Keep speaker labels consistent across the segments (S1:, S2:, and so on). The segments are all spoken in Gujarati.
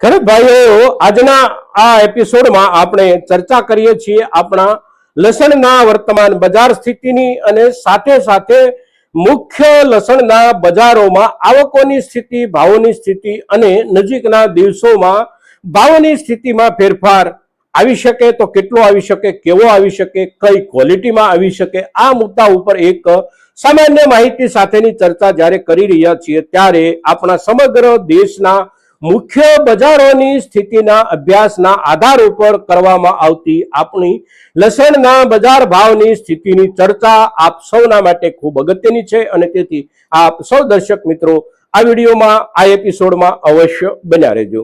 S1: ખરે ભાઈઓ, આજના આ એપિસોડમાં આપણે ચર્ચા કરીએ છીએ આપણા લસણના વર્તમાન બજાર સ્થિતિની અને સાથે સાથે મુખ્ય લસણના બજારોમાં આવકોની સ્થિતિ, ભાવોની સ્થિતિ અને નજીકના દિવસોમાં ભાવોની સ્થિતિમાં ફેરફાર આવી શકે તો કેટલો આવી શકે, કેવો આવી શકે, કઈ ક્વોલિટીમાં આવી શકે, આ મુદ્દા ઉપર એક સામાન્ય માહિતી સાથેની ચર્ચા જ્યારે કરી રહ્યા છીએ ત્યારે આપણા સમગ્ર દેશના મુખ્ય બજારોની સ્થિતિના અભ્યાસના આધાર ઉપર કરવામાં આવતી આપણી લસણના બજાર ભાવની સ્થિતિની ચર્ચા આપ સૌના માટે ખૂબ અગત્યની છે અને તેથી આપ સૌ દર્શક મિત્રો આ વિડીયોમાં, આ એપિસોડમાં અવશ્ય બન્યા રહેજો.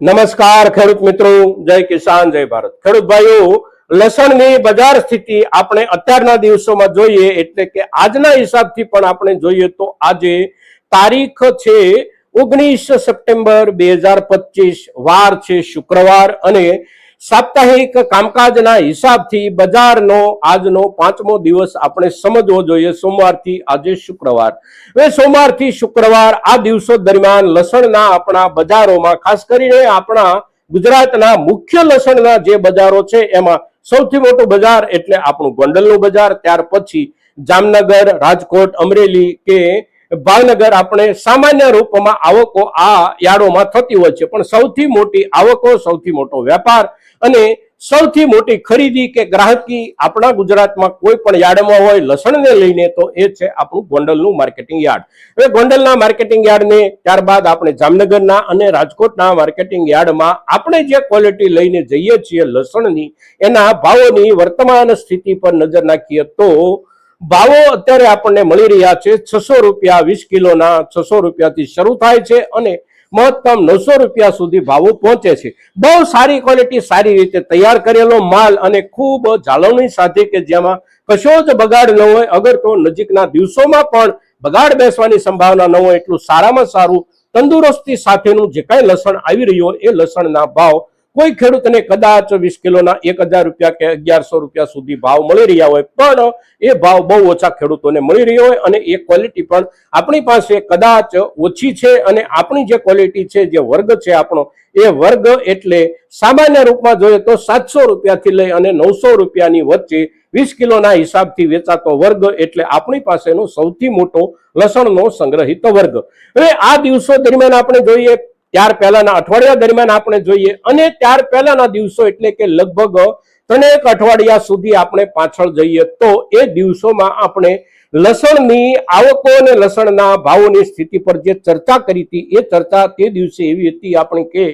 S1: નમસ્કાર ખેડૂત મિત્રો, જય કિસાન, જય ભારત. ખેડૂત ભાઈઓ, લસણની બજાર સ્થિતિ આપણે અત્યારના દિવસોમાં જોઈએ એટલે કે આજના હિસાબથી પણ આપણે જોઈએ તો આજે તારીખ છે ઓગણીસ સપ્ટેમ્બર બે હજાર પચીસ વાર છે શુક્રવાર અને સાપ્તાહિક કામકાજના હિસાબથી બજારનો આજનો પાંચમો દિવસ આપણે સમજવો જોઈએ. સોમવારથી આજે શુક્રવાર. હવે સોમવારથી શુક્રવાર આ દિવસો દરમિયાન લસણના આપણા બજારોમાં, ખાસ કરીને આપણા ગુજરાતના મુખ્ય લસણના જે બજારો છે એમાં સૌથી મોટું બજાર એટલે આપણું ગોંડલનું બજાર. ત્યાર પછી જામનગર, રાજકોટ, અમરેલી કે ભાવનગર આપણે સામાન્ય રૂપમાં આવકો આ યાર્ડોમાં થતી હોય છે. પણ સૌથી મોટી આવકો, સૌથી મોટો વેપાર અને સૌથી મોટી ખરીદી કે ગ્રાહકી આપણા ગુજરાતમાં કોઈ પણ યાર્ડમાં હોય, લસણને લઈને તો એ છે આપણું ગોંડલનું માર્કેટિંગ યાર્ડ. હવે ગોંડલના માર્કેટિંગ યાર્ડને ત્યારબાદ આપણે જામનગરના અને રાજકોટના માર્કેટિંગ યાર્ડમાં આપણે જે ક્વોલિટી લઈને જઈએ છીએ લસણની, એના ભાવોની વર્તમાન સ્થિતિ પર નજર નાખીએ તો ભાવો અત્યારે આપણને મળી રહ્યા છે. છસો રૂપિયા વીસ કિલોના છસો રૂપિયાથી શરૂ થાય છે અને મહત્તમ નવસો રૂપિયા સુધી ભાવો પહોંચે છે. બહુ સારી ક્વોલિટી સારી રીતે તૈયાર કરેલો માલ અને ખૂબ જાળવણી સાથે કે જેમાં કશો જ બગાડ ન હોય, અગર તો નજીકના દિવસોમાં પણ બગાડ બેસવાની સંભાવના ન હોય એટલું સારામાં સારું તંદુરસ્તી સાથેનું જે કાંઈ લસણ આવી રહ્યું હોય, એ લસણના ભાવ કોઈ ખેડૂતને કદાચ વીસ કિલોના એક હજાર રૂપિયા કે અગિયારસો રૂપિયા સુધી ભાવ મળી રહ્યા હોય, પણ એ ભાવ બહુ ઓછા ખેડૂતોને મળી રહ્યો હોય અને એ ક્વોલિટી પણ આપણી પાસે કદાચ ઓછી છે અને આપણી જે ક્વોલિટી છે, જે વર્ગ છે આપણો, એ વર્ગ એટલે સામાન્ય રૂપમાં જોઈએ તો સાતસો રૂપિયાથી લઈ અને નવસો રૂપિયાની વચ્ચે વીસ કિલોના હિસાબથી વેચાતો વર્ગ એટલે આપણી પાસેનો સૌથી મોટો લસણનો સંગ્રહિત વર્ગ. હવે આ દિવસો દરમિયાન આપણે જોઈએ ત્યાર પહેલાના અઠવાડિયા દરમિયાન આપણે જોઈએ અને ત્યાર પહેલાના દિવસો એટલે કે લગભગ ત્રણેક અઠવાડિયા સુધી આપણે પાછળ જઈએ તો એ દિવસોમાં આપણે લસણની આવકો અને લસણના ભાવોની સ્થિતિ પર જે ચર્ચા કરી હતી, એ ચર્ચા તે દિવસે એવી હતી આપણે કે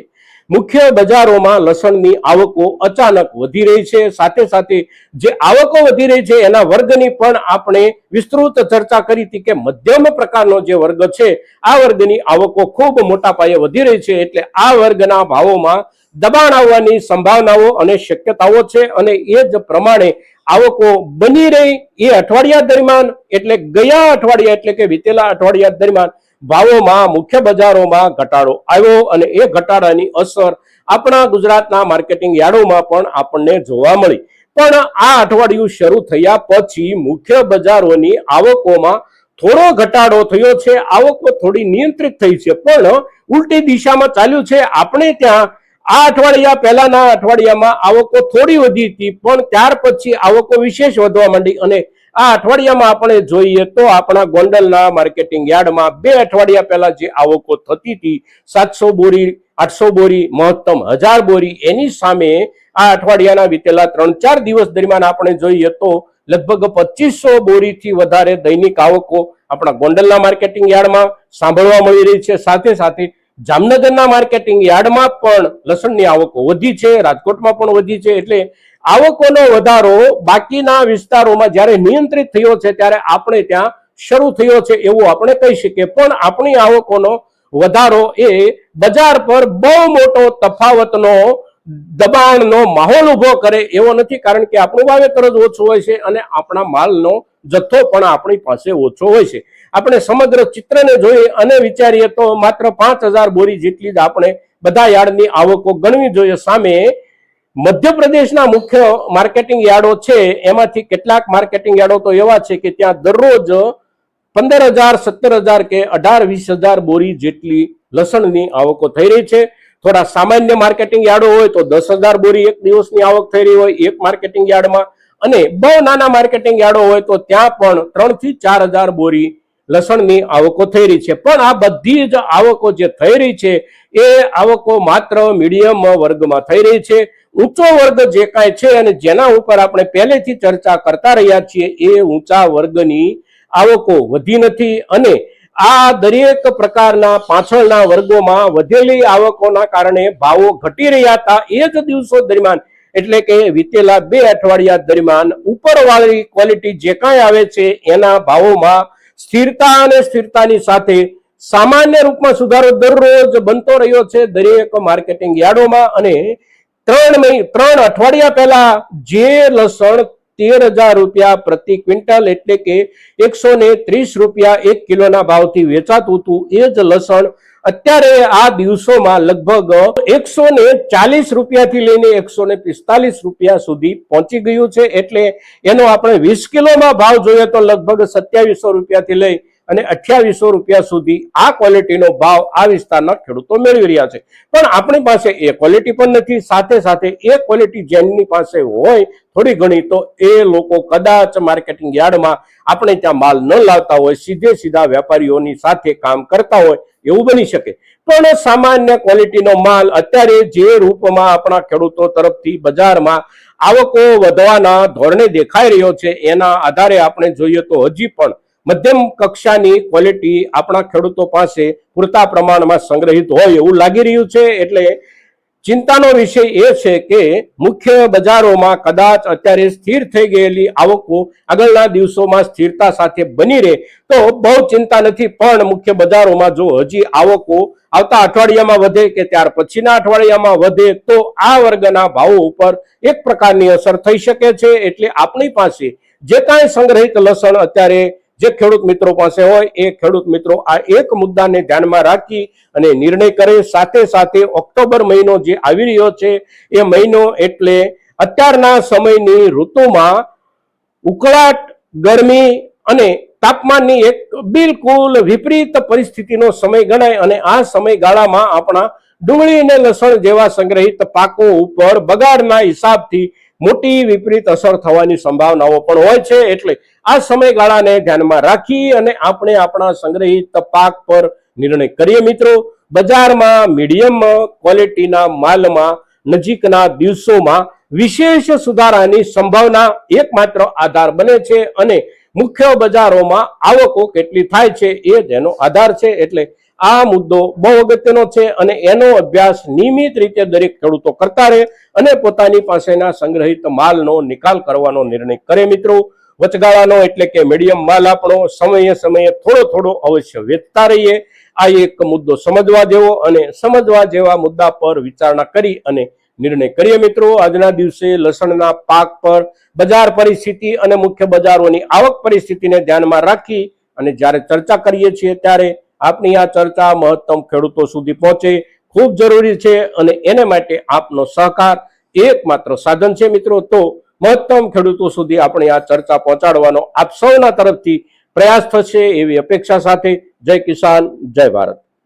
S1: મુખ્ય બજારોમાં લસણની આવકો અચાનક વધી રહી છે. સાથે સાથે જે આવકો વધી રહી છે એના વર્ગની પણ આપણે વિસ્તૃત ચર્ચા કરી હતી કે મધ્યમ પ્રકારનો જે વર્ગ છે, આ વર્ગની આવકો ખૂબ મોટા પાયે વધી રહી છે એટલે આ વર્ગના ભાવોમાં દબાણ આવવાની સંભાવનાઓ અને શક્યતાઓ છે અને એ જ પ્રમાણે આવકો બની રહી એ અઠવાડિયા દરમિયાન એટલે ગયા અઠવાડિયા એટલે કે વીતેલા અઠવાડિયા દરમિયાન ભાવોમાં મુખ્ય બજારોમાં ઘટાડો આવ્યો અને એ ઘટાડાની અસર આપણા ગુજરાતના માર્કેટિંગ યાર્ડોમાં પણ આપણને જોવા મળી. પણ આ અઠવાડિયું શરૂ થયા પછી મુખ્ય બજારોની આવકોમાં થોડો ઘટાડો થયો છે. આવકો થોડી નિયંત્રિત થઈ છે, પણ ઉલટી દિશામાં ચાલ્યું છે. આપણે ત્યાં આ અઠવાડિયા પહેલાના અઠવાડિયામાં આવકો થોડી વધી હતી, પણ ત્યાર પછી આવકો વિશેષ વધવા માંડી અને આ અઠવાડિયામાં આપણે જોઈએ તો આપણા ગોંડલના માર્કેટિંગ યાર્ડમાં બે અઠવાડિયા પહેલા જે આવકો થતી હતી, સાતસો બોરી, આઠસો બોરી, મહત્તમ હજાર બોરી, એની સામે આ અઠવાડિયાના વીતેલા ત્રણ ચાર દિવસ દરમિયાન આપણે જોઈએ તો લગભગ પચીસો બોરીથી વધારે દૈનિક આવકો આપણા ગોંડલના માર્કેટિંગ યાર્ડમાં સાંભળવા મળી રહી છે. સાથે સાથે જામનગરના માર્કેટિંગ યાર્ડમાં પણ લસણની આવકો વધી છે, રાજકોટમાં પણ વધી છે, એટલે આવકોનો વધારો બાકીના વિસ્તારોમાં જ્યારે નિયંત્રિત થયો છે, ત્યારે આપણે ત્યાં શરૂ થયો છે એવું આપણે કહી શકીએ. પણ આપણી આવકોનો વધારો એ બજાર પર બહુ મોટો તફાવતનો દબાણનો માહોલ ઊભો કરે એવો નથી, કારણ કે આપણું વાવેતર જ ઓછું હોય છે અને આપણા માલનો જથ્થો પણ આપણી પાસે ઓછો હોય છે. આપણે સમગ્ર ચિત્રને જોઈએ અને વિચારીએ તો માત્ર પાંચ બોરી જેટલી જ આપણે બધા યાર્ડની આવકો ગણવી જોઈએ. સામે મધ્યપ્રદેશના મુખ્ય માર્કેટિંગ યાર્ડો છે. એમાંથી કેટલાક માર્કેટિંગ યાર્ડો તો એવા છે કે ત્યાં દરરોજ પંદર હજાર સત્તર હજાર કે અઢાર વીસ હજાર બોરી જેટલી લસણની આવકો થઈ રહી છે. થોડા સામાન્ય માર્કેટિંગ યાર્ડો હોય તો દસ હજાર બોરી એક દિવસની આવક થઈ રહી હોય એક માર્કેટિંગ યાર્ડમાં. અને બહુ નાના માર્કેટિંગ યાર્ડો હોય તો ત્યાં પણ ત્રણથી ચાર હજાર બોરી લસણની આવકો થઈ રહી છે. પણ આ બધી જ આવકો જે થઈ રહી છે, એ આવકો માત્ર મીડિયમ વર્ગમાં થઈ રહી છે. ઊંચો વર્ગ જે કાંઈ છે અને જેના ઉપર આપણે પહેલેથી ચર્ચા કરતા રહ્યા છીએ, એ ઊંચા વર્ગની આવકો વધી નથી અને આ દરેક પ્રકારના પાછળના વર્ગોમાં વધેલી આવકોના કારણે ભાવો ઘટી રહ્યા હતા. એ જ દિવસો દરમિયાન, એટલે કે વીતેલા બે અઠવાડિયા દરમિયાન, ઉપરવાળી ક્વોલિટી જે કાંઈ આવે છે, એના ભાવોમાં સ્થિરતા અને સ્થિરતાની સાથે સામાન્ય રૂપમાં સુધારો દરરોજ બનતો રહ્યો છે. દરેક માર્કેટિંગ યાર્ડોમાં અને ત્રણ મહિ ત્રણ અઠવાડિયા પહેલા જે લસણ તેર હજાર રૂપિયા પ્રતિ ક્વિન્ટલ એટલે કે એકસો ને ત્રીસ રૂપિયા એક કિલોના ભાવથી વેચાતું હતું, એ જ લસણ અત્યારે આ દિવસોમાં લગભગ એકસો ને ચાલીસ રૂપિયાથી લઈને એકસો ને પિસ્તાલીસ રૂપિયા સુધી પહોંચી ગયું છે. એટલે એનો આપણે વીસ કિલોમાં ભાવ જોઈએ તો લગભગ સત્યાવીસો રૂપિયાથી લઈ અને અઠ્યાવીસો રૂપિયા સુધી આ ક્વોલિટીનો ભાવ આ વિસ્તારના ખેડૂતો મેળવી રહ્યા છે. પણ આપણી પાસે એ ક્વોલિટી પણ નથી. સાથે સાથે એ ક્વોલિટી જેમની પાસે હોય થોડી ઘણી તો એ લોકો કદાચ માર્કેટિંગ યાર્ડમાં આપણે ત્યાં માલ ન લાવતા હોય, સીધે સીધા વેપારીઓની સાથે કામ કરતા હોય એવું બની શકે. પણ સામાન્ય ક્વોલિટીનો માલ અત્યારે જે રૂપમાં આપણા ખેડૂતો તરફથી બજારમાં આવકો વધવાના ધોરણે દેખાઈ રહ્યો છે, એના આધારે આપણે જોઈએ તો હજી પણ મધ્યમ કક્ષાની ક્વોલિટી આપણા ખેડૂતો પાસે પૂરતા પ્રમાણમાં સંગ્રહિત હોય એવું લાગી રહ્યું છે, એટલે ચિંતાનો વિષય એ છે કે મુખ્ય બજારોમાં કદાચ અત્યારે સ્થિર થઈ ગયેલી આવકો આગળના દિવસોમાં સ્થિરતા સાથે બની રહે તો બહુ ચિંતા નથી. પણ મુખ્ય બજારોમાં જો હજી આવકો આવતા અઠવાડિયામાં વધે કે ત્યાર પછીના અઠવાડિયામાં વધે તો આ વર્ગના ભાવો ઉપર એક પ્રકારની અસર થઈ શકે છે. એટલે આપણી પાસે જે કાંઈ સંગ્રહિત લસણ અત્યારે જે ખેડૂત મિત્રો પાસે હોય એ ખેડૂત મિત્રો આ એક મુદ્દાને ધ્યાનમાં રાખી અને નિર્ણય કરે. સાથે સાથે ઓક્ટોબર મહિનો જે આવી રહ્યો છે, એ મહિનો એટલે અત્યારના સમયની ઋતુમાં ઉકળાટ, ગરમી અને તાપમાનની એક બિલકુલ વિપરીત પરિસ્થિતિનો સમય ગણાય અને આ સમયગાળામાં આપણા ડુંગળી અને લસણ જેવા સંગ્રહિત પાકો ઉપર બગાડના હિસાબથી મોટી વિપરીત અસર થવાની સંભાવનાઓ પણ હોય છે, એટલે આ સમયગાળાને ધ્યાનમાં રાખી અને આપણે આપણા સંગ્રહિત પાક પર નિર્ણય કરીએ મિત્રો. બજારમાં મીડિયમ ક્વોલિટીના માલમાં નજીકના દિવસોમાં વિશેષ સુધારાની સંભાવના એકમાત્ર આધાર બને છે અને મુખ્ય બજારોમાં આવકો કેટલી થાય છે એ તેનો આધાર છે, એટલે આ મુદ્દો બહુ અગત્યનો છે અને એનો અભ્યાસ નિયમિત રીતે દરેક ખેડૂતો કરતા રહે અને પોતાની પાસેના સંગ્રહિત માલનો નિકાલ કરવાનો નિર્ણય કરે મિત્રો. વચગાળાનો એટલે કે મીડિયમ માલ આપણો સમયે સમયે થોડો થોડો અવશ્ય વેચતા રહીએ. આ એક મુદ્દો સમજવા જેવો અને સમજવા જેવા મુદ્દા પર વિચારણા કરી અને નિર્ણય કરીએ મિત્રો. આજના દિવસે લસણના પાક પર બજાર પરિસ્થિતિ અને મુખ્ય બજારોની આવક પરિસ્થિતિને ધ્યાનમાં રાખી અને જ્યારે ચર્ચા કરીએ છીએ ત્યારે આપની આ ચર્ચા મહત્તમ ખેડૂતો સુધી પહોંચે, ખૂબ જરૂરી છે અને એને માટે આપનો સહકાર એકમાત્ર સાધન છે મિત્રો. તો મહત્તમ ખેડૂતો સુધી આપણી આ ચર્ચા પહોંચાડવાનો આપ સૌના તરફથી પ્રયાસ થશે એવી અપેક્ષા સાથે જય કિસાન, જય ભારત.